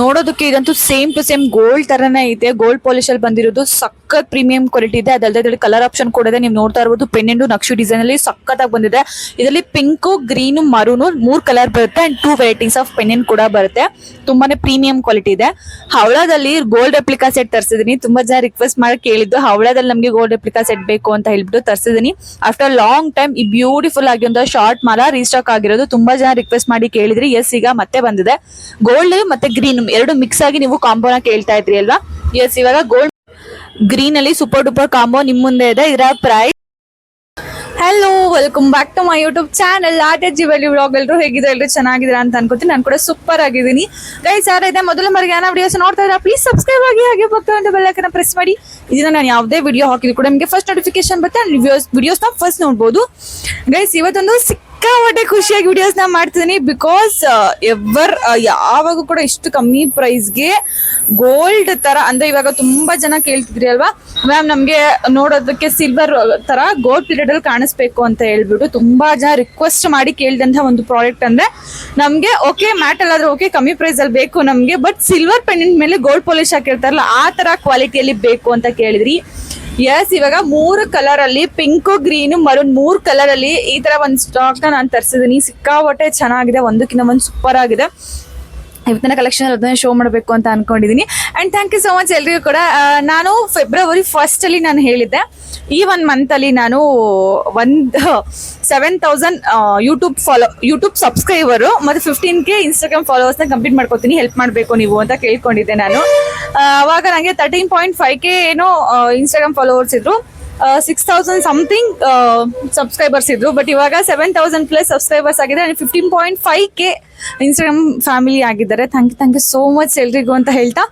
ನೋಡೋದಕ್ಕೆ ಇದಂತೂ same to same gold ತರನೇ ಇದೆ ಗೋಲ್ಡ್ ಪಾಲಿಶ್ ಅಲ್ಲಿ ಬಂದಿರೋದು ಸಖತ್ ಪ್ರೀಮಿಯಂ ಕ್ವಾಲಿಟಿ ಇದೆ. ಅದಲ್ಲದೆ ಕಲರ್ ಆಪ್ಷನ್ ಕೂಡ ಇದೆ. ನೀವು ನೋಡ್ತಾ ಇರಬಹುದು ಪೆಂಡೆಂಟು ನಕ್ಷು ಡಿಸೈನ್ ಅಲ್ಲಿ ಸಖತ್ತಾಗಿ ಬಂದಿದೆ. ಇದರಲ್ಲಿ ಪಿಂಕು ಗ್ರೀನು ಮರೂನು ಮೂರ್ ಕಲರ್ ಬರುತ್ತೆ and two varieties of pendant ಕೂಡ ಬರುತ್ತೆ. ತುಂಬಾನೇ ಪ್ರೀಮಿಯಂ ಕ್ವಾಲಿಟಿ ಇದೆ. ಹವಳದಲ್ಲಿ ಗೋಲ್ಡ್ ರೆಪ್ಲಿಕಾ ಸೆಟ್ ತರಿಸಿದೀನಿ. ತುಂಬಾ ಜನ ರಿಕ್ವೆಸ್ಟ್ ಮಾಡಿ ಕೇಳಿದ್ದು, ಹವಳದಲ್ಲಿ ನಮಗೆ ಗೋಲ್ಡ್ ರೆಪ್ಲಿಕಾ ಸೆಟ್ ಬೇಕು ಅಂತ ಹೇಳ್ಬಿಟ್ಟು ತರಿಸಿದೀನಿ. ಆಫ್ಟರ್ ಲಾಂಗ್ ಟೈಮ್ ಈ ಬ್ಯೂಟಿಫುಲ್ ಆಗಿ ಒಂದು ಶಾರ್ಟ್ ಮಾಲ ರೀಸ್ಟಾಕ್ ಆಗಿರೋದು ತುಂಬಾ ಜನ ರಿಕ್ವೆಸ್ಟ್ ಮಾಡಿ ಕೇಳಿದ್ರಿ. ಎಸ್ ಈಗ ಮತ್ತೆ ಬಂದಿದೆ. ಗೋಲ್ಡ್ ಮತ್ತೆ ಗ್ರೀನ್ ಎರಡು ಮಿಕ್ಸ್ ಆಗಿ ನೀವು ಕಾಂಬೋನ ಕೇಳ್ತಾ ಇದ್ರಿ ಅಲ್ವಾ? ಎಸ್ ಇವಾಗ ಗೋಲ್ಡ್ ಗ್ರೀನ್ ಅಲ್ಲಿ ಸೂಪರ್ ಡೂಪರ್ ಕಾಂಬೋ ನಿಮ್ ಮುಂದೆ ಇದೆ. ಇದರ price hello welcome back to my YouTube channel ಆಟ ಜಿವಲಿ ವ್ಲಾಗ್ ಎಲ್ಲರೂ ಹೇಗಿದೆ ಎಲ್ಲರೂ ಚೆನ್ನಾಗಿದ್ದೀರಾ ಅಂತ ಅನ್ಕೋತೀನಿ. ನಾನು ಕೂಡ ಸೂಪರ್ ಆಗಿದ್ದೀನಿ. ಗೈಸ್ ಯಾರ ಇದೆ? ಮೊದಲ ಮರಿಗೆ ಏನೋ ವಿಡಿಯೋಸ್ ನೋಡ್ತಾ ಇದ್ರೆ ಪ್ಲೀಸ್ ಸಬ್ಸ್ಕ್ರೈಬ್ ಆಗಿ, ಹಾಗೆ ಬರ್ತಾ ಒಂದು ಬೆಲ್ಲೈಕನ್ನ ಪ್ರೆಸ್ ಮಾಡಿ. ಇದನ್ನ ನಾನು ಯಾವುದೇ ವಿಡಿಯೋ ಹಾಕಿದ್ರು ಕೂಡ ನಿಮಗೆ ಫಸ್ಟ್ ನೋಟಿಫಿಕೇಶನ್ ಬರುತ್ತೆ. ವಿಡಿಯೋಸ್ ವಿಡಿಯೋಸ್ನ ಫಸ್ಟ್ ನೋಡ್ಬೋದು. ಗೈಸ್ ಇವತ್ತೊಂದು ಸಿಕ್ಕಾಪಟ್ಟೆ ಖುಷಿಯಾಗಿ ವಿಡಿಯೋಸ್ನ ಮಾಡ್ತಿದ್ದೀನಿ ಬಿಕಾಸ್ ಎವರ್ ಯಾವಾಗ ಕೂಡ ಇಷ್ಟು ಕಮ್ಮಿ ಪ್ರೈಸ್ಗೆ ಗೋಲ್ಡ್ ತರ, ಅಂದ್ರೆ ಇವಾಗ ತುಂಬಾ ಜನ ಕೇಳ್ತಿದ್ರಿ ಅಲ್ವಾ? ಮ್ಯಾಮ್ ನಮ್ಗೆ ನೋಡೋದಕ್ಕೆ ಸಿಲ್ವರ್ ತರ ಗೋಲ್ಡ್ ಪೀರಿಯಡ್ ಅಲ್ಲಿ ಕಾಣಿಸ್ಬೇಕು ಅಂತ ಹೇಳ್ಬಿಟ್ಟು ತುಂಬಾ ಜನ ರಿಕ್ವೆಸ್ಟ್ ಮಾಡಿ ಕೇಳಿದಂತ ಒಂದು ಪ್ರಾಡಕ್ಟ್ ಅಂದ್ರೆ ನಮ್ಗೆ ಓಕೆ ಮ್ಯಾಟ್ ಅಲ್ಲಾದ್ರೆ ಓಕೆ ಕಮ್ಮಿ ಪ್ರೈಸ್ ಅಲ್ಲಿ ಬೇಕು ನಮ್ಗೆ ಬಟ್ ಸಿಲ್ವರ್ ಪೆಂಡೆಂಟ್ ಮೇಲೆ ಗೋಲ್ಡ್ ಪಾಲಿಶ್ ಹಾಕಿರ್ತಾರಲ್ಲ, ಆ ತರ ಕ್ವಾಲಿಟಿಯಲ್ಲಿ ಬೇಕು ಅಂತ ಕೇಳಿದ್ರಿ. ಎಸ್ ಇವಾಗ ಮೂರು ಕಲರ್ ಅಲ್ಲಿ ಪಿಂಕ್ ಗ್ರೀನ್ ಮರೂನ್ ಮೂರ್ ಕಲರ್ ಅಲ್ಲಿ ಈ ತರ ಒಂದ್ ಸ್ಟಾಕ್ನ ನಾನು ತರಿಸಿದೀನಿ. ಸಿಕ್ಕಾಪಟ್ಟೆ ಚೆನ್ನಾಗಿದೆ. ಒಂದಕ್ಕಿಂತ ಒಂದು ಸೂಪರ್ ಆಗಿದೆ. ಇವತ್ತಿನ ಕಲೆಕ್ಷನ್ ಅದನ್ನ ಶೋ ಮಾಡಬೇಕು ಅಂತ ಅನ್ಕೊಂಡಿದ್ದೀನಿ and thank you so much ಎಲ್ರಿಗೂ ಕೂಡ. ನಾನು ಫೆಬ್ರವರಿ ಫಸ್ಟ್ ಅಲ್ಲಿ ನಾನು ಹೇಳಿದ್ದೆ. ಈ ಒನ್ ಮಂತ್ ಅಲ್ಲಿ ನಾನು ಒಂದ್ seven thousand YouTube follow YouTube subscriber ಮತ್ತೆ fifteen K Instagram followers complete ಮಾಡ್ಕೊತೀನಿ. ಹೆಲ್ಪ್ ಮಾಡಬೇಕು ನೀವು ಅಂತ ಕೇಳ್ಕೊಂಡಿದ್ದೆ ನಾನು. ಅವಾಗ ನನಗೆ ತರ್ಟೀನ್ ಪಾಯಿಂಟ್ ಫೈವ್ ಕೆ ಏನೋ ಇನ್ಸ್ಟಾಗ್ರಾಮ್ ಫಾಲೋವರ್ಸ್ ಇದ್ರು. ಸಿಕ್ಸ್ ತೌಸಂಡ್ ಸಮಥಿಂಗ್ ಸಬ್ಸ್ಕ್ರೈಬರ್ಸ್ ಇದ್ರು. ಬಟ್ ಇವಾಗ ಸೆವೆನ್ ತೌಸಂಡ್ ಪ್ಲಸ್ ಸಬ್ಸ್ಕ್ರೈಬರ್ಸ್ ಆಗಿದೆ. Fifteen point five K Instagram family ಆಗಿದ್ದಾರೆ. Thank you thank you so much ಎಲ್ರಿಗೂ ಅಂತ ಹೇಳ್ತಾ.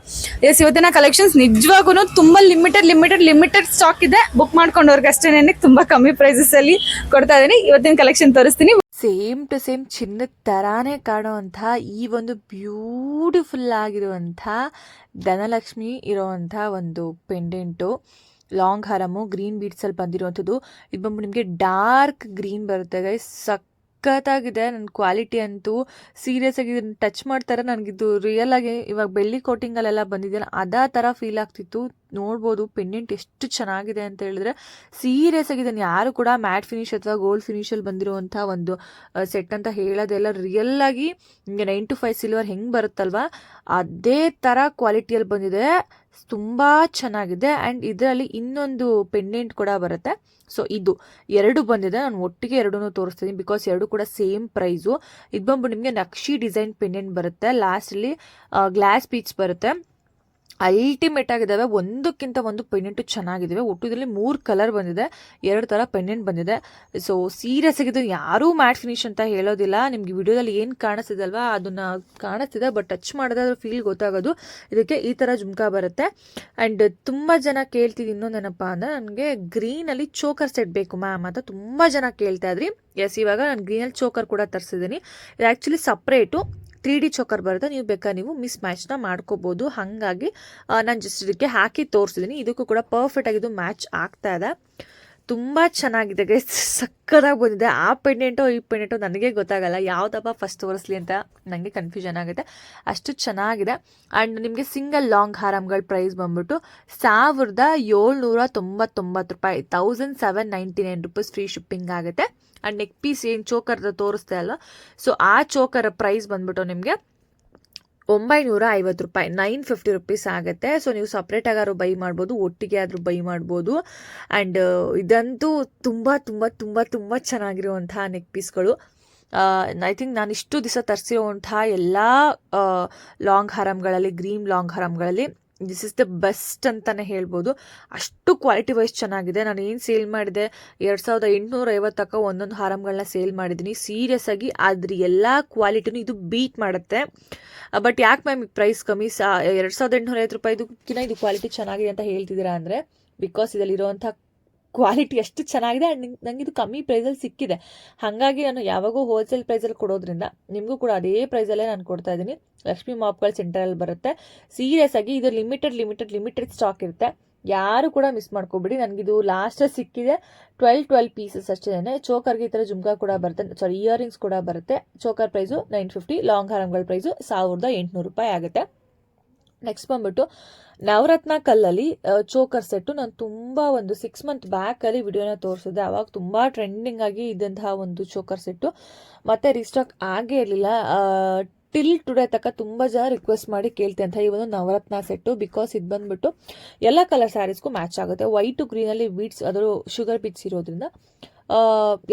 ಎಸ್ ಇವತ್ತಿನ ಕಲೆಕ್ಷನ್ಸ್ ನಿಜವಾಗೂ ತುಂಬ ಲಿಮಿಟೆಡ್ ಲಿಮಿಟೆಡ್ ಲಿಮಿಟೆಡ್ ಸ್ಟಾಕ್ ಇದೆ. ಬುಕ್ ಮಾಡ್ಕೊಂಡವ್ರಿಗೆ ಅಷ್ಟೇ ತುಂಬ ಕಮ್ಮಿ ಪ್ರೈಸಸ್ ಅಲ್ಲಿ ಕೊಡ್ತಾ ಇದ್ದೀನಿ. ಇವತ್ತಿನ ಕಲೆಕ್ಷನ್ ತೋರಿಸ್ತೀನಿ. ಸೇಮ್ ಟು ಸೇಮ್ ಚಿನ್ನದ ಥರಾನೇ ಕಾಣುವಂಥ ಈ ಒಂದು ಬ್ಯೂಟಿಫುಲ್ ಆಗಿರುವಂಥ ಧನಲಕ್ಷ್ಮಿ ಇರೋವಂಥ ಒಂದು ಪೆಂಡೆಂಟು ಲಾಂಗ್ ಹಾರಮು ಗ್ರೀನ್ ಬೀಡ್ಸಲ್ಲಿ ಬಂದಿರುವಂಥದ್ದು. ಇದು ಬಂದು ನಿಮಗೆ ಡಾರ್ಕ್ ಗ್ರೀನ್ ಬರುತ್ತೆ ಗೈಸ್ ಸಖತ್ತಾಗಿದೆ ನನ್ನ ಕ್ವಾಲಿಟಿ ಅಂತೂ. ಸೀರಿಯಸ್ ಆಗಿ ಟಚ್ ಮಾಡ್ತಾರೆ. ನನಗಿದು ರಿಯಲ್ ಆಗಿ ಇವಾಗ ಬೆಳ್ಳಿ ಕೋಟಿಂಗಲ್ಲೆಲ್ಲ ಬಂದಿದೆಯಲ್ಲ, ಅದಾ ಥರ ಫೀಲ್ ಆಗ್ತಿತ್ತು. ನೋಡ್ಬೋದು ಪೆಂಡೆಂಟ್ ಎಷ್ಟು ಚೆನ್ನಾಗಿದೆ ಅಂತ ಹೇಳಿದ್ರೆ ಸೀರಿಯಸ್ ಆಗಿ ಇದನ್ನು ಯಾರು ಕೂಡ ಮ್ಯಾಟ್ ಫಿನಿಶ್ ಅಥವಾ ಗೋಲ್ಡ್ ಫಿನಿಶಲ್ಲಿ ಬಂದಿರುವಂಥ ಒಂದು ಸೆಟ್ ಅಂತ ಹೇಳೋದೆಲ್ಲ ರಿಯಲ್ ಆಗಿ ನಿಮಗೆ ನೈನ್ ಟು ಫೈವ್ ಸಿಲ್ವರ್ ಹೆಂಗೆ ಬರುತ್ತಲ್ವಾ? ಅದೇ ಥರ ಕ್ವಾಲಿಟಿಯಲ್ಲಿ ಬಂದಿದೆ. ತುಂಬ ಚೆನ್ನಾಗಿದೆ. ಆ್ಯಂಡ್ ಇದರಲ್ಲಿ ಇನ್ನೊಂದು ಪೆಂಡೆಂಟ್ ಕೂಡ ಬರುತ್ತೆ. ಸೊ ಇದು ಎರಡು ಬಂದಿದೆ. ನಾನು ಒಟ್ಟಿಗೆ ಎರಡೂ ತೋರಿಸ್ತೀನಿ. ಬಿಕಾಸ್ ಎರಡು ಕೂಡ ಸೇಮ್ ಪ್ರೈಸು ಇದು ಬಂದ್ಬಿಟ್ಟು ನಿಮಗೆ ನಕ್ಷಿ ಡಿಸೈನ್ ಪೆಂಡೆಂಟ್ ಬರುತ್ತೆ. ಲಾಸ್ಟಲ್ಲಿ ಗ್ಲಾಸ್ ಪೀಚ್ ಬರುತ್ತೆ. ಅಲ್ಟಿಮೇಟ್ ಆಗಿದ್ದಾವೆ. ಒಂದಕ್ಕಿಂತ ಒಂದು ಪೆಂಡೆಂಟು ಚೆನ್ನಾಗಿದ್ದಾವೆ. ಒಟ್ಟು ಇದರಲ್ಲಿ ಮೂರು ಕಲರ್ ಬಂದಿದೆ. ಎರಡು ಥರ ಪೆಂಡೆಂಟ್ ಬಂದಿದೆ. ಸೊ ಸೀರಿಯಸ್ ಆಗಿದ್ದು ಯಾರೂ ಮ್ಯಾಟ್ ಫಿನಿಶ್ ಅಂತ ಹೇಳೋದಿಲ್ಲ. ನಿಮಗೆ ವಿಡಿಯೋದಲ್ಲಿ ಏನು ಕಾಣಿಸ್ತಿದೆ ಅದನ್ನು ಕಾಣಿಸ್ತಿದೆ. ಬಟ್ ಟಚ್ ಮಾಡಿದ್ರೆ ಅದ್ರ ಫೀಲ್ ಗೊತ್ತಾಗೋದು. ಇದಕ್ಕೆ ಈ ಥರ ಜುಮ್ಕಾ ಬರುತ್ತೆ. ಆ್ಯಂಡ್ ತುಂಬ ಜನ ಕೇಳ್ತಿದ್ದು ಇನ್ನೊಂದೇನಪ್ಪ ಅಂದರೆ ನನಗೆ ಗ್ರೀನಲ್ಲಿ ಚೋಕರ್ ಸೆಟ್ ಬೇಕು ಮ್ಯಾಮ್ ಅಂತ ತುಂಬ ಜನ ಕೇಳ್ತಾ ಇದ್ರಿ. ಎಸ್ ಇವಾಗ ನಾನು ಗ್ರೀನಲ್ಲಿ ಚೋಕರ್ ಕೂಡ ತರಿಸಿದ್ದೀನಿ. ಇದು actually separate three D choker ಬರುತ್ತೆ ನೀವು ಬೇಕಾದ್ರೆ ನೀವು ಮಿಸ್ ಮ್ಯಾಚ್ನ ಮಾಡ್ಕೋಬೋದು. ಹಾಗಾಗಿ ನಾನು ಜಸ್ಟ್ ಇದಕ್ಕೆ ಹಾಕಿ ತೋರಿಸಿದ್ದೀನಿ ಇದಕ್ಕೂ ಕೂಡ ಪರ್ಫೆಕ್ಟ್ ಇದು ಮ್ಯಾಚ್ ಆಗ್ತಾ ಇದೆ. ತುಂಬ ಚೆನ್ನಾಗಿದೆ ಗೈಸ್ ಸಕ್ಕತ್ತಾಗಿ ಬಂದಿದೆ. ಆ ಪೆಂಡೆಂಟೋ, ಈ ಪೆಂಡೆಂಟೋ ನನಗೆ ಗೊತ್ತಾಗಲ್ಲ. ಯಾವುದಪ್ಪ ಫಸ್ಟ್ ತೋರಿಸ್ಲಿ ಅಂತ ನನಗೆ ಕನ್ಫ್ಯೂಷನ್ ಆಗುತ್ತೆ. ಅಷ್ಟು ಚೆನ್ನಾಗಿದೆ. ಆ್ಯಂಡ್ ನಿಮಗೆ ಸಿಂಗಲ್ ಲಾಂಗ್ ಹಾರಮ್ಗಳ ಪ್ರೈಸ್ ಬಂದ್ಬಿಟ್ಟು ಸಾವಿರದ ಏಳ್ನೂರ ತೊಂಬತ್ತೊಂಬತ್ತು ರೂಪಾಯಿ thousand seven ninety nine rupees free shipping ಆಗುತ್ತೆ. ಆ್ಯಂಡ್ ನೆಕ್ ಪೀಸ್ ಏನು ಚೋಕರ್ ತೋರಿಸ್ತಾ ಅಲ್ಲ ಸೊ ಆ ಚೋಕರ್ ಪ್ರೈಸ್ ಬಂದ್ಬಿಟ್ಟು ನಿಮಗೆ ಒಂಬೈನೂರ ಐವತ್ತು ರೂಪಾಯಿ, ನೈನ್ ಫಿಫ್ಟಿ ರುಪೀಸ್ ಆಗುತ್ತೆ. ಸೊ ನೀವು ಸಪ್ರೇಟ್ ಆಗಾದ್ರು ಬೈ ಮಾಡ್ಬೋದು, ಒಟ್ಟಿಗೆ ಆದರೂ ಬೈ ಮಾಡ್ಬೋದು. ಆ್ಯಂಡ್ ಇದಂತೂ ತುಂಬ ತುಂಬ ತುಂಬ ತುಂಬ ಚೆನ್ನಾಗಿರುವಂತಹ ನೆಕ್ ಪೀಸ್ಗಳು ಐ ಥಿಂಕ್ ನಾನು ಇಷ್ಟು ದಿವಸ ತರಿಸಿರುವಂತಹ ಎಲ್ಲ ಲಾಂಗ್ ಹರಮ್ಗಳಲ್ಲಿ ಗ್ರೀನ್ ಲಾಂಗ್ ಹಾರಮ್ಗಳಲ್ಲಿ ದಿಸ್ ಇಸ್ ದ ಬೆಸ್ಟ್ ಅಂತಲೇ ಹೇಳ್ಬೋದು. ಅಷ್ಟು ಕ್ವಾಲಿಟಿ ವೈಸ್ ಚೆನ್ನಾಗಿದೆ. ನಾನು ಏನು ಸೇಲ್ ಮಾಡಿದೆ? ಎರಡು ಸಾವಿರದ ಎಂಟುನೂರ ಐವತ್ತಕ್ಕ ಒಂದೊಂದು ಹಾರಮ್ಗಳನ್ನ ಸೇಲ್ ಮಾಡಿದ್ದೀನಿ. ಸೀರಿಯಸ್ ಆಗಿ ಅದ್ರ ಎಲ್ಲ ಕ್ವಾಲಿಟಿನೂ ಇದು ಬೀಟ್ ಮಾಡುತ್ತೆ. ಬಟ್ ಯಾಕೆ ಮ್ಯಾಮ್ ಪ್ರೈಸ್ ಕಮ್ಮಿ? ಸಾ, ಎರಡು ಸಾವಿರದ ಎಂಟುನೂರ ಐವತ್ತು ರೂಪಾಯಿದಕ್ಕಿಂತ ಇದು ಕ್ವಾಲಿಟಿ ಚೆನ್ನಾಗಿದೆ ಅಂತ ಹೇಳ್ತಿದ್ದೀರಾ ಅಂದರೆ ಬಿಕಾಸ್ ಇದರಲ್ಲಿರುವಂಥ ಕ್ವಾಲಿಟಿ ಎಷ್ಟು ಚೆನ್ನಾಗಿದೆ ಆ್ಯಂಡ್ ನಂಗೆ ಇದು ಕಮ್ಮಿ ಪ್ರೈಸಲ್ಲಿ ಸಿಕ್ಕಿದೆ. ಹಾಗಾಗಿ ನಾನು ಯಾವಾಗೂ ಹೋಲ್ಸೇಲ್ ಪ್ರೈಸಲ್ಲಿ ಕೊಡೋದ್ರಿಂದ ನಿಮಗೂ ಕೂಡ ಅದೇ ಪ್ರೈಸಲ್ಲೇ ನಾನು ಕೊಡ್ತಾ ಇದ್ದೀನಿ. ಲಕ್ಷ್ಮಿ ಮಾಪ್ಗಳ ಸೆಂಟರಲ್ಲಿ ಬರುತ್ತೆ. ಸೀರಿಯಸ್ ಆಗಿ ಇದು ಲಿಮಿಟೆಡ್ ಲಿಮಿಟೆಡ್ ಲಿಮಿಟೆಡ್ ಸ್ಟಾಕ್ ಇರುತ್ತೆ. ಯಾರು ಕೂಡ ಮಿಸ್ ಮಾಡ್ಕೋಬೇಡಿ. ನನಗಿದು ಲಾಸ್ಟಲ್ಲಿ ಸಿಕ್ಕಿದೆ. ಟ್ವೆಲ್ ಟ್ವೆಲ್ ಪೀಸಸ್ ಅಷ್ಟೇ ಚೋಕರ್ಗೆ ಈ ಥರ ಜುಮ್ಕಾ ಕೂಡ ಬರುತ್ತೆ. ಸಾರಿ ಇಯರಿಂಗ್ಸ್ ಕೂಡ ಬರುತ್ತೆ. Choker price nine fifty long ಹಾರಮ್ಗಳ price ಸಾವಿರದ ಎಂಟುನೂರು ರೂಪಾಯಿ ಆಗುತ್ತೆ. ನೆಕ್ಸ್ಟ್ ಬಂದ್ಬಿಟ್ಟು, ನವರತ್ನ ಕಲ್ಲಲ್ಲಿ ಚೋಕರ್ ಸೆಟ್ಟು ನಾನು ತುಂಬ ಒಂದು ಸಿಕ್ಸ್ ಮಂತ್ ಬ್ಯಾಕಲ್ಲಿ ವಿಡಿಯೋನ ತೋರಿಸಿದೆ. ಅವಾಗ ತುಂಬ ಟ್ರೆಂಡಿಂಗ್ ಆಗಿ ಇದ್ದಂತಹ ಒಂದು ಚೋಕರ್ ಸೆಟ್ಟು. ಮತ್ತೆ ರಿಸ್ಟಾಕ್ ಆಗೇ ಇರಲಿಲ್ಲ. ಟಿಲ್ ಟುಡೇ ತನಕ ತುಂಬ ಜನ ರಿಕ್ವೆಸ್ಟ್ ಮಾಡಿ ಕೇಳ್ತಂತ ಈ ಒಂದು ನವರತ್ನ ಸೆಟ್ಟು ಬಿಕಾಸ್ ಇದು ಬಂದ್ಬಿಟ್ಟು, ಎಲ್ಲ ಕಲರ್ ಸ್ಯಾರೀಸ್ಗೂ ಮ್ಯಾಚ್ ಆಗುತ್ತೆ. ವೈಟು ಗ್ರೀನಲ್ಲಿ ಬೀಡ್ಸ್ ಅದರ ಶುಗರ್ ಬೀಟ್ಸ್ ಇರೋದ್ರಿಂದ.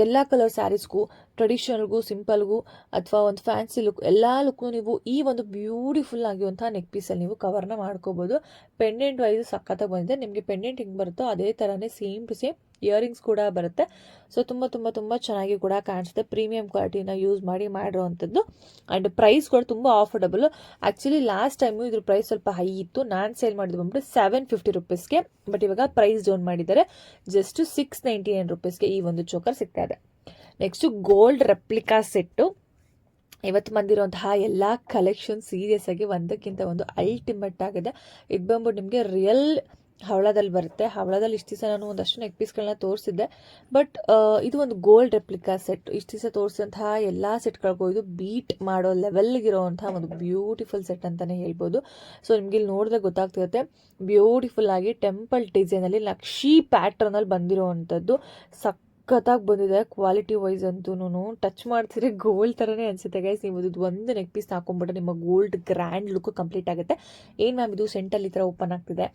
ಎಲ್ಲ ಕಲರ್ ಸ್ಯಾರೀಸ್ಗೂ ಟ್ರೆಡಿಷನಲ್ಗೂ ಸಿಂಪಲ್ಗೂ ಅಥವಾ ಒಂದು ಫ್ಯಾನ್ಸಿ ಲುಕ್ ಎಲ್ಲ ಲುಕ್ನು ನೀವು ಈ ಒಂದು ಬ್ಯೂಟಿಫುಲ್ ಆಗಿರುವಂಥ ನೆಕ್ ಪೀಸಲ್ಲಿ ನೀವು ಕವರ್ನ ಮಾಡ್ಕೋಬೋದು. ಪೆಂಡೆಂಟ್ ವೈಸ್ ಸಖತ್ತಾಗಿ ಬಂದಿದೆ. ನಿಮಗೆ ಪೆಂಡೆಂಟ್ ಹೆಂಗೆ ಬರುತ್ತೋ ಅದೇ ಥರನೇ ಸೇಮ್ ಟು ಸೇಮ್ ಇಯರಿಂಗ್ಸ್ ಕೂಡ ಬರುತ್ತೆ. ಸೊ ತುಂಬ ತುಂಬ ತುಂಬ ಚೆನ್ನಾಗಿ ಕೂಡ ಕಾಣಿಸುತ್ತೆ. ಪ್ರೀಮಿಯಂ ಕ್ವಾಲಿಟಿನ ಯೂಸ್ ಮಾಡಿ ಮಾಡಿರೋವಂಥದ್ದು ಆ್ಯಂಡ್ ಪ್ರೈಸ್ ಕೂಡ ತುಂಬ ಆಫರ್ಡಬಲ್ ಆ್ಯಕ್ಚುಲಿ ಲಾಸ್ಟ್ ಟೈಮು ಇದ್ರ ಪ್ರೈಸ್ ಸ್ವಲ್ಪ ಹೈ ಇತ್ತು. ನಾನು ಸೇಲ್ ಮಾಡಿದ್ದು ಬಂದ್ಬಿಟ್ಟು ಸೆವೆನ್ ಫಿಫ್ಟಿ ರುಪೀಸ್ಗೆ ಬಟ್ ಇವಾಗ ಪ್ರೈಸ್ ಡೌನ್ ಮಾಡಿದ್ದಾರೆ. ಜಸ್ಟ್ ಸಿಕ್ಸ್ ನೈಂಟಿ ನೈನ್ ರುಪೀಸ್ಗೆ ಈ ಒಂದು ಚೋಕರ್ ಸಿಗ್ತಾ ಇದೆ. ನೆಕ್ಸ್ಟು ಗೋಲ್ಡ್ ರೆಪ್ಲಿಕಾ ಸೆಟ್ಟು ಇವತ್ತು ಬಂದಿರುವಂತಹ ಎಲ್ಲ ಕಲೆಕ್ಷನ್ ಸೀರಿಯಸ್ ಆಗಿ ಒಂದಕ್ಕಿಂತ ಒಂದು ಅಲ್ಟಿಮೇಟ್ ಆಗಿದೆ. ಇದು ಬಂದ್ಬಿಟ್ಟು ನಿಮಗೆ ರಿಯಲ್ ಹವಳದಲ್ಲಿ ಬರುತ್ತೆ. ಹವಳದಲ್ಲಿ ಇಷ್ಟು ದಿವಸ ನಾನು ಒಂದಷ್ಟು ನೆಕ್ ಪೀಸ್ಗಳನ್ನ ತೋರಿಸಿದ್ದೆ. ಬಟ್ ಇದು ಒಂದು ಗೋಲ್ಡ್ ರೆಪ್ಲಿಕಾ ಸೆಟ್. ಇಷ್ಟು ದಿವಸ ತೋರಿಸಿದಂತಹ ಎಲ್ಲ ಸೆಟ್ಗಳಿಗೂ ಇದು ಬೀಟ್ ಮಾಡೋ ಲೆವೆಲ್ಗಿರೋವಂತಹ ಒಂದು ಬ್ಯೂಟಿಫುಲ್ ಸೆಟ್ ಅಂತಲೇ ಹೇಳ್ಬೋದು. ಸೊ, ನಿಮ್ಗೆ ಇಲ್ಲಿ ನೋಡಿದ್ರೆ ಗೊತ್ತಾಗ್ತಿರುತ್ತೆ. ಬ್ಯೂಟಿಫುಲ್ ಆಗಿ ಟೆಂಪಲ್ ಡಿಸೈನಲ್ಲಿ ನಕ್ಷಿ ಪ್ಯಾಟ್ರನಲ್ಲಿ ಬಂದಿರೋವಂಥದ್ದು. ಸಕ್ ಸಖತ್ತಾಗಿ ಬಂದಿದೆ ಕ್ವಾಲಿಟಿ ವೈಸ್ ಅಂತೂ ಟಚ್ ಮಾಡ್ತಿದ್ರೆ ಗೋಲ್ಡ್ ಥರನೇ ಅನಿಸುತ್ತೆ ಗೈಸ್ ನೀವು ಇದು ಒಂದು ನೆಕ್ ಪೀಸ್ ಹಾಕೊಂಡ್ಬಿಟ್ರೆ ನಿಮ್ಮ ಗೋಲ್ಡ್ ಗ್ರ್ಯಾಂಡ್ ಲುಕ್ ಕಂಪ್ಲೀಟ್ ಆಗುತ್ತೆ. ಏನು ಮ್ಯಾಮ್ ಇದು? ಸೆಂಟಲ್ಲಿ ಈ ಥರ ಓಪನ್ ಆಗ್ತಿದೆ.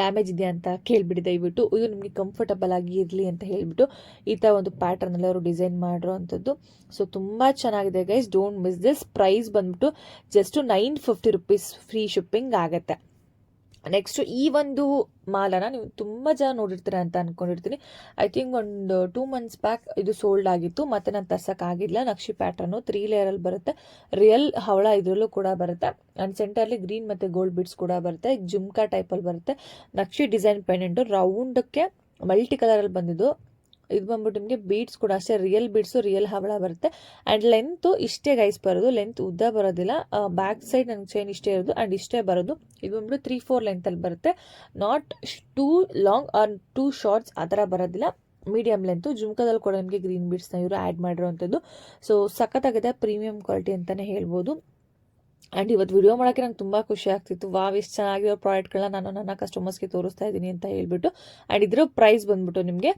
ಡ್ಯಾಮೇಜ್ ಇದೆ ಅಂತ ಕೇಳಿಬಿಡಿ ದಯವಿಟ್ಟು. ಇದು ನಿಮಗೆ ಕಂಫರ್ಟಬಲ್ ಆಗಿ ಇರಲಿ ಅಂತ ಹೇಳಿಬಿಟ್ಟು ಈ ಥರ ಒಂದು ಪ್ಯಾಟರ್ನಲ್ಲಿ ಅವರು ಡಿಸೈನ್ ಮಾಡಿರೋ ಅಂಥದ್ದು. ಸೊ ತುಂಬ ಚೆನ್ನಾಗಿದೆ guys don't miss this price ಬಂದ್ಬಿಟ್ಟು just nine fifty rupees free shipping ಆಗುತ್ತೆ. ನೆಕ್ಸ್ಟ್ ಈ ಒಂದು ಮಾಲನ ನೀವು ತುಂಬ ಜನ ನೋಡಿರ್ತೀರ ಅಂತ ಅಂದ್ಕೊಂಡಿರ್ತೀನಿ ಐ ಥಿಂಕ್ ಒಂದು ಟೂ ಮಂತ್ಸ್ ಬ್ಯಾಕ್ ಇದು ಸೋಲ್ಡ್ ಆಗಿತ್ತು, ಮತ್ತೆ ನಾನು ತರ್ಸೋಕ್ಕಾಗಿಲ್ಲ ನಕ್ಷಿ ಪ್ಯಾಟರ್ನು ತ್ರೀ ಲೇಯರಲ್ಲಿ ಬರುತ್ತೆ. ರಿಯಲ್ ಹವಳ ಇದರಲ್ಲೂ ಕೂಡ ಬರುತ್ತೆ. ಆ್ಯಂಡ್ ಸೆಂಟರ್ಲಿ ಗ್ರೀನ್ ಮತ್ತು ಗೋಲ್ಡ್ ಬಿಡ್ಸ್ ಕೂಡ ಬರುತ್ತೆ. ಜುಮ್ಕಾ ಟೈಪಲ್ಲಿ ಬರುತ್ತೆ. ನಕ್ಷಿ ಡಿಸೈನ್ ಪೆಂಡೆಂಟು ರೌಂಡಕ್ಕೆ ಮಲ್ಟಿ ಕಲರಲ್ಲಿ ಬಂದಿದ್ದು. ಇದು ಬಂದ್ಬಿಟ್ಟು ನಿಮಗೆ ಬೀಡ್ಸ್ ಕೂಡ ಅಷ್ಟೇ ರಿಯಲ್ ಬೀಡ್ಸು ರಿಯಲ್ ಹವಳ ಬರುತ್ತೆ. ಆ್ಯಂಡ್ ಲೆಂತು ಇಷ್ಟೇ ಗೈಸ್ ಬರೋದು ಲೆಂತ್ ಉದ್ದ ಬರೋದಿಲ್ಲ. ಬ್ಯಾಕ್ ಸೈಡ್ ನನಗೆ ಚೈನ್ ಇಷ್ಟೇ ಇರೋದು ಆ್ಯಂಡ್ ಇಷ್ಟೇ ಬರೋದು. ಇದು ಬಂದ್ಬಿಟ್ಟು ತ್ರೀ ಫೋರ್ ಲೆಂತಲ್ಲಿ ಬರುತ್ತೆ. Not too long or too shorts ಆ ಥರ ಬರೋದಿಲ್ಲ. ಮೀಡಿಯಮ್ ಲೆಂತು ಜುಮ್ಕದಲ್ಲಿ ಕೂಡ ನಿಮಗೆ ಗ್ರೀನ್ ಬೀಡ್ಸ್ನ ಇವರು ಆ್ಯಡ್ ಮಾಡಿರೋವಂಥದ್ದು. ಸೊ ಸಖತ್ತಾಗಿದೆ ಪ್ರೀಮಿಯಂ ಕ್ವಾಲಿಟಿ ಅಂತಲೇ ಹೇಳ್ಬೋದು. ಆ್ಯಂಡ್ ಇವತ್ತು ವಿಡಿಯೋ ಮಾಡೋಕ್ಕೆ ನಂಗೆ ತುಂಬ ಖುಷಿ ಆಗ್ತಿತ್ತು. ವಾವ್ ಎಷ್ಟು ಚೆನ್ನಾಗಿರೋ ಪ್ರಾಡಕ್ಟ್ಗಳನ್ನ ನಾನು ನನ್ನ ಕಸ್ಟಮರ್ಸ್ಗೆ ತೋರಿಸ್ತಾ ಇದ್ದೀನಿ ಅಂತ ಹೇಳ್ಬಿಟ್ಟು. ಆ್ಯಂಡ್ ಇದರ ಪ್ರೈಸ್ ಬಂದ್ಬಿಟ್ಟು ನಿಮಗೆ.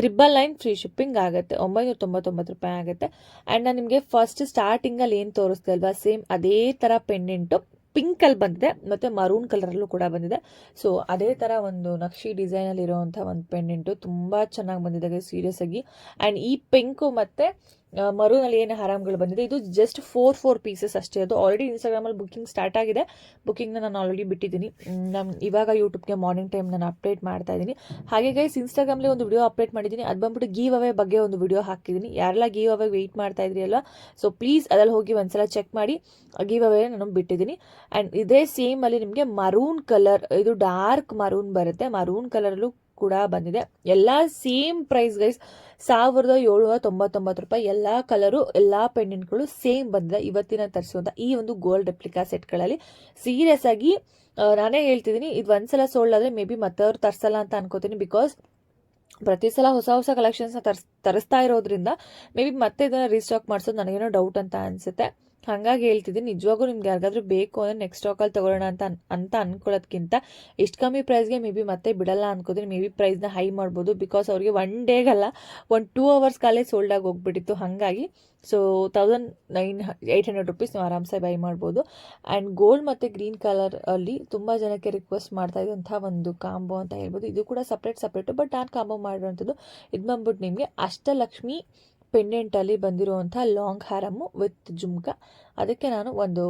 ತ್ರಿಬಲ್ ಲೈನ್ ಫ್ರೀ ಶಿಪ್ಪಿಂಗ್ ಆಗುತ್ತೆ. ಒಂಬೈನೂರ ತೊಂಬತ್ತೊಂಬತ್ತು ರೂಪಾಯಿ ಆಗುತ್ತೆ. ಆ್ಯಂಡ್ ನಾನು ನಿಮಗೆ ಫಸ್ಟ್ ಸ್ಟಾರ್ಟಿಂಗಲ್ಲಿ ಏನು ತೋರಿಸ್ದೆ ಅಲ್ವಾ? ಸೇಮ್ ಅದೇ ಥರ ಪೆಂಡೆಂಟು ಪಿಂಕಲ್ಲಿ ಬಂದಿದೆ. ಮತ್ತು ಮರೂನ್ ಕಲರಲ್ಲೂ ಕೂಡ ಬಂದಿದೆ. ಸೊ ಅದೇ ಥರ ಒಂದು ನಕ್ಷಿ ಡಿಸೈನಲ್ಲಿ ಇರೋವಂಥ ಒಂದು ಪೆಂಡೆಂಟು ತುಂಬ ಚೆನ್ನಾಗಿ ಬಂದಿದೆ ಸೀರಿಯಸ್ ಆಗಿ. ಆ್ಯಂಡ್ ಈ ಪಿಂಕು ಮತ್ತು ಮರೂನಲ್ಲಿ ಏನು ಹರಾಮ್ಗಳು ಬಂದಿದೆ, ಇದು ಜಸ್ಟ್ ಫೋರ್ ಫೋರ್ ಪೀಸಸ್ ಅಷ್ಟೇ. ಅದು ಆಲ್ರೆಡಿ ಇನ್ಸ್ಟಾಗ್ರಾಮಲ್ಲಿ ಬುಕ್ಕಿಂಗ್ ಸ್ಟಾರ್ಟ್ ಆಗಿದೆ. ಬುಕ್ಕಿಂಗ್ನ ನಾನು ಆಲ್ರೆಡಿ ಬಿಟ್ಟಿದ್ದೀನಿ. ನಮ್ಮ ಇವಾಗ ಯೂಟ್ಯೂಬ್ಗೆ ಮಾರ್ನಿಂಗ್ ಟೈಮ್ ನಾನು ಅಪ್ಡೇಟ್ ಮಾಡ್ತಾ ಇದ್ದೀನಿ. ಹಾಗೆ ಗೈಸ್ ಇನ್ಸ್ಟಾಗ್ರಾಮಲ್ಲಿ ಒಂದು ವಿಡಿಯೋ ಅಪ್ಡೇಟ್ ಮಾಡಿದ್ದೀನಿ. ಅದು ಬಂದ್ಬಿಟ್ಟು ಗೀವ್ ಅವೇ ಬಗ್ಗೆ ಒಂದು ವಿಡಿಯೋ ಹಾಕಿದ್ದೀನಿ. ಯಾರೆಲ್ಲ ಗೀವ್ ಅವೇ ವೆಯ್ಟ್ ಮಾಡ್ತಾ ಇದ್ರಿ ಅಲ್ವಾ? ಸೊ ಪ್ಲೀಸ್ ಅದ್ರಲ್ಲಿ ಹೋಗಿ ಒಂದ್ಸಲ ಚೆಕ್ ಮಾಡಿ. ಗೀವ್ ಅವೇ ನಾನು ಬಿಟ್ಟಿದ್ದೀನಿ. ಆ್ಯಂಡ್ ಇದೇ ಸೇಮ್ ಅಲ್ಲಿ ನಿಮಗೆ ಮರೂನ್ ಕಲರ್ ಇದು ಡಾರ್ಕ್ ಮರೂನ್ ಬರುತ್ತೆ. ಮರೂನ್ ಕಲರಲ್ಲೂ ಕೂಡ ಬಂದಿದೆ. ಎಲ್ಲ ಸೇಮ್ ಪ್ರೈಸ್ ಗೈಸ್ ಸಾವಿರದ ಏಳುನೂರ ತೊಂಬತ್ತೊಂಬತ್ತು ರೂಪಾಯಿ ಎಲ್ಲ ಕಲರು ಎಲ್ಲ ಪೆಂಡೆಂಟ್ಗಳು ಸೇಮ್ ಬಂದಿದೆ. ಇವತ್ತಿನ ತರಿಸುವಂಥ ಈ ಒಂದು ಗೋಲ್ಡ್ ರೆಪ್ಲಿಕಾ ಸೆಟ್ಗಳಲ್ಲಿ ಸೀರಿಯಸ್ ಆಗಿ ನಾನೇ ಹೇಳ್ತಿದ್ದೀನಿ, ಇದು ಒಂದ್ಸಲ ಸೋಲ್ಡ್ ಆದರೆ ಮೇ ಬಿ ಮತ್ತೆ ಅವ್ರು ತರಿಸಲ್ಲ ಅಂತ ಅನ್ಕೋತೀನಿ ಬಿಕಾಸ್ ಪ್ರತಿ ಸಲ ಹೊಸ ಹೊಸ ಕಲೆಕ್ಷನ್ಸ್ನ ತರ್ಸ್, ತರಿಸ್ತಾ ಇರೋದ್ರಿಂದ ಮೇ ಬಿ ಮತ್ತೆ ಇದನ್ನು ರೀಸ್ಟಾಕ್ ಮಾಡಿಸೋದು ನನಗೇನೋ ಡೌಟ್ ಅಂತ ಅನಿಸುತ್ತೆ. ಹಾಗಾಗಿ ಹೇಳ್ತಿದ್ದೀನಿ ನಿಜವಾಗೂ ನಿಮ್ಗೆ ಯಾರಿಗಾದ್ರೂ ಬೇಕು ಅಂದರೆ ನೆಕ್ಸ್ಟ್ ಸ್ಟಾಕಲ್ಲಿ ತೊಗೊಳ್ಳೋಣ ಅಂತ ಅಂತ ಅನ್ಕೊಳ್ಳೋದ್ಕಿಂತ ಇಷ್ಟು ಕಮ್ಮಿ ಪ್ರೈಸ್ಗೆ ಮೇ ಬಿ ಮತ್ತೆ ಬಿಡಲ್ಲ ಅನ್ಕೋತೀನಿ. ಮೇ ಬಿ ಪ್ರೈಸ್ನ ಹೈ ಮಾಡ್ಬೋದು ಬಿಕಾಸ್ ಅವ್ರಿಗೆ ಒನ್ ಡೇಗಲ್ಲ ಒಂದು ಟೂ ಅವರ್ಸ್ ಕಾಲೇ ಸೋಲ್ಡ್ ಆಗಿ ಹೋಗ್ಬಿಟ್ಟಿತ್ತು. ಹಾಗಾಗಿ so thousand nine eight hundred rupees ನೀವು ಆರಾಮ್ಸೆ ಬೈ ಮಾಡ್ಬೋದು. ಆ್ಯಂಡ್ ಗೋಲ್ಡ್ ಮತ್ತು ಗ್ರೀನ್ ಕಲರ್ ಅಲ್ಲಿ ತುಂಬ ಜನಕ್ಕೆ ರಿಕ್ವೆಸ್ಟ್ ಮಾಡ್ತಾ ಇದ್ದಂಥ ಒಂದು ಕಾಂಬೋ ಅಂತ ಹೇಳ್ಬೋದು. ಇದು ಕೂಡ ಸಪ್ರೇಟ್ ಸಪ್ರೇಟು ಬಟ್ ನಾನು ಕಾಂಬೋ ಮಾಡಿರೋಂಥದ್ದು ಇದು ಬಂದ್ಬಿಟ್ಟು ನಿಮಗೆ ಅಷ್ಟಲಕ್ಷ್ಮಿ ಪೆಂಡೆಂಟಲ್ಲಿ ಬಂದಿರುವಂಥ ಲಾಂಗ್ ಹಾರಮ್ಮು ವಿತ್ ಜುಮ್ಕ. ಅದಕ್ಕೆ ನಾನು ಒಂದು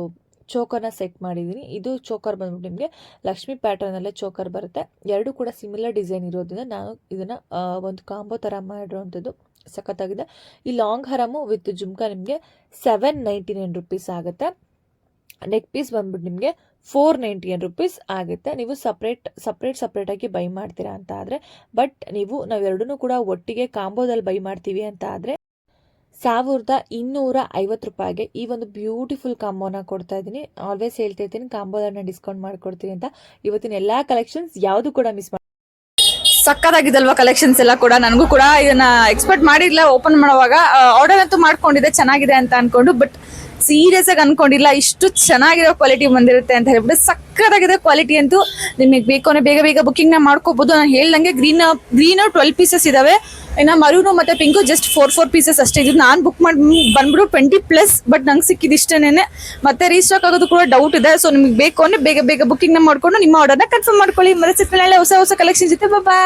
ಚೋಕರ್ನ ಸೆಟ್ ಮಾಡಿದ್ದೀನಿ. ಇದು ಚೋಕರ್ ಬಂದ್ಬಿಟ್ಟು ನಿಮಗೆ ಲಕ್ಷ್ಮಿ ಪ್ಯಾಟರ್ನಲ್ಲೇ ಚೋಕರ್ ಬರುತ್ತೆ. ಎರಡು ಕೂಡ ಸಿಮಿಲರ್ ಡಿಸೈನ್ ಇರೋದ್ರಿಂದ ನಾನು ಇದನ್ನು ಒಂದು ಕಾಂಬೋ ಥರ ಮಾಡಿರೋವಂಥದ್ದು ಸಖತ್ತಾಗಿದೆ. ಈ ಲಾಂಗ್ ಹರಮು ವಿತ್ ಜುಮ್ಕ ನಿಮಗೆ ಸೆವೆನ್ ನೈಂಟಿ ನೈನ್ ರುಪೀಸ್ ಆಗುತ್ತೆ. ನೆಕ್ ಪೀಸ್ ಬಂದ್ಬಿಟ್ಟು ನಿಮಗೆ ಫೋರ್ ನೈಂಟಿ ನೈನ್ ರುಪೀಸ್ ಆಗುತ್ತೆ. ನೀವು ಸಪ್ರೇಟ್ ಸಪ್ರೇಟ್ ಸಪ್ರೇಟಾಗಿ ಬೈ ಮಾಡ್ತೀರಾ ಅಂತ ಆದರೆ ಬಟ್ ನೀವು ನಾವೆರಡೂ ಕೂಡ ಒಟ್ಟಿಗೆ ಕಾಂಬೋದಲ್ಲಿ ಬೈ ಮಾಡ್ತೀವಿ ಅಂತ ಆದರೆ ಸಾವಿರದ ಇನ್ನೂರ ಐವತ್ತು ರೂಪಾಯಿಗೆ ಈ ಒಂದು ಬ್ಯೂಟಿಫುಲ್ ಕಾಂಬೋನ ಕೊಡ್ತಾ ಇದ್ದೀನಿ. ಆಲ್ವೇಸ್ ಹೇಳ್ತಾ ಇರ್ತೀನಿ ಕಾಂಬೋದನ್ನ ಡಿಸ್ಕೌಂಟ್ ಮಾಡಿಕೊಡ್ತೀನಿ ಅಂತ. ಇವತ್ತಿನ ಎಲ್ಲ ಕಲೆಕ್ಷನ್ಸ್ ಯಾವುದು ಕೂಡ ಮಿಸ್ ಸಕ್ಕತ್ತಾಗಿದಲ್ವಾ ಕಲೆಕ್ಷನ್ಸ್ ಎಲ್ಲ ಕೂಡ? ನನಗೂ ಕೂಡ ಇದನ್ನ ಎಕ್ಸ್ಪೆಕ್ಟ್ ಮಾಡಿಲ್ಲ ಓಪನ್ ಮಾಡುವಾಗ ಆರ್ಡರ್ ಅಂತೂ ಮಾಡ್ಕೊಂಡಿದೆ ಚೆನ್ನಾಗಿದೆ ಅಂತ ಅನ್ಕೊಂಡು ಬಟ್ ಸೀರಿಯಸ್ ಆಗಿ ಅನ್ಕೊಂಡಿಲ್ಲ. ಇಷ್ಟು ಚೆನ್ನಾಗಿರೋ ಕ್ವಾಲಿಟಿ ಬಂದಿರುತ್ತೆ ಅಂತ ಹೇಳ್ಬಿಟ್ಟು ಸಕ್ಕತ್ತಾಗಿದೆ ಕ್ವಾಲಿಟಿ ಅಂತೂ. ನಿಮಗೆ ಬೇಕು ಬೇಗ ಬೇಗ ಬುಕ್ಕಿಂಗ್ನ ಮಾಡ್ಕೋಬಹುದು ನಾನು ಹೇಳ್ದಂಗೆ ಗ್ರೀನ್ ಗ್ರೀನ್ ಟ್ವೆಲ್ ಪೀಸಸ್ ಇದಾವೆ. ಇನ್ನು ಮರೂನು ಮತ್ತೆ pink just four four pieces ಅಷ್ಟೇ. ಇದು ನಾನು ಬುಕ್ ಮಾಡಿ ಬಂದ್ಬಿಟ್ಟು ಟ್ವೆಂಟಿ ಪ್ಲಸ್ ಬಟ್ ನಂಗೆ ಸಿಕ್ಕಿದಿಷ್ಟೇನೆ ಮತ್ತೆ ರೀಸ್ಟಾಕ್ ಆಗೋದು ಕೂಡ ಡೌಟ್ ಇದೆ. ಸೊ ನಿಮಗೆ ಬೇಕು ಅಂದ್ರೆ ಬೇಗ ಬೇಗ ಬುಕ್ಕಿಂಗ್ನ ಮಾಡಿಕೊಂಡು ನಿಮ್ಮ ಆರ್ಡರ್ನ ಕನ್ಫರ್ಮ್ ಮಾಡ್ಕೊಳ್ಳಿ. ಮತ್ತೆ ಸಿಕ್ಕ ಹೊಸ ಹೊಸ ಕಲೆಕ್ಷನ್ ಜೊತೆ. ಬಾಯ್